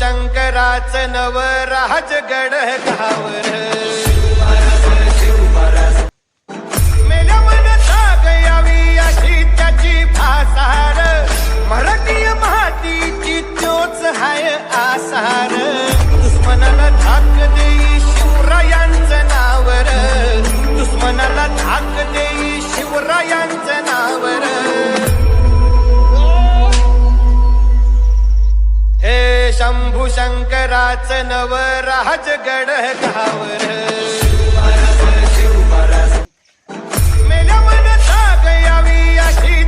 शंकराच नव राजगड गावर शंभू शंकराच नव राजगड गावर. मेल्या अशी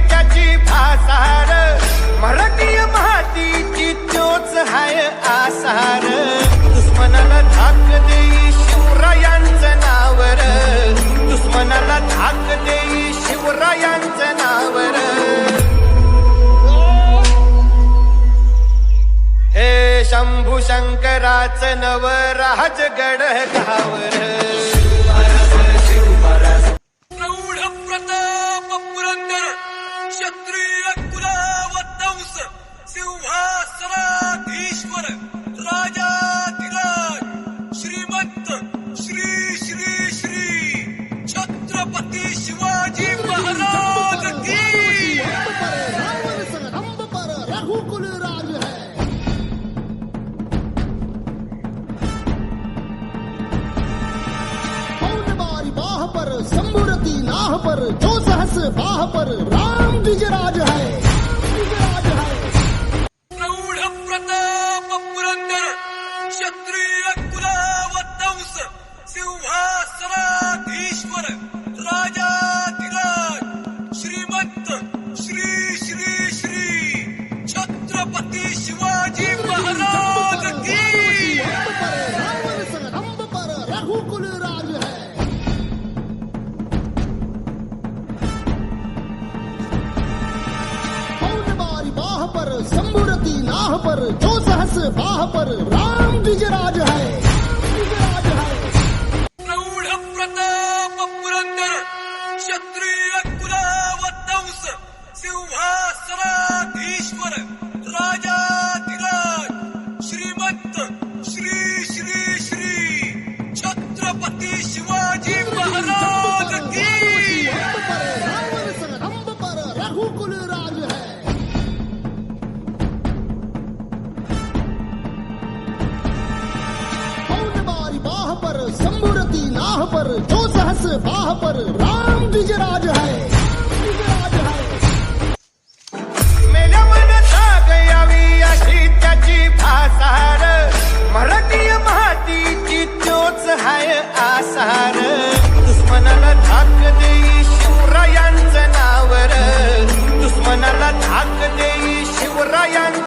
मराठी मातीची तोच हाय आसार. शंकराच नव राजगड गावर. प्रौढ प्रताप पुरंदर क्षत्रिय कुलावतंस सिंहासनाधीश्वर राजाधिराज श्रीमंत राह पर जो सहस बाह पर राम द्विजराज है। द्विजराज है। प्रताप पुरंदर क्षत्रिय पर जो सहस बाह पर राम द्विजराज है। द्विजराज है। प्रौढ प्रताप पुरंदर क्षत्रिय कुलावतंस सिंहासनाधीश्वर राजाधिराज श्रीमंत श्री श्री श्री छत्रपती शिवाजी महाराज की। रावण पर रघुकुल पर शंभुरती नाह पर जो सहस बाह पर राम द्विजराज है।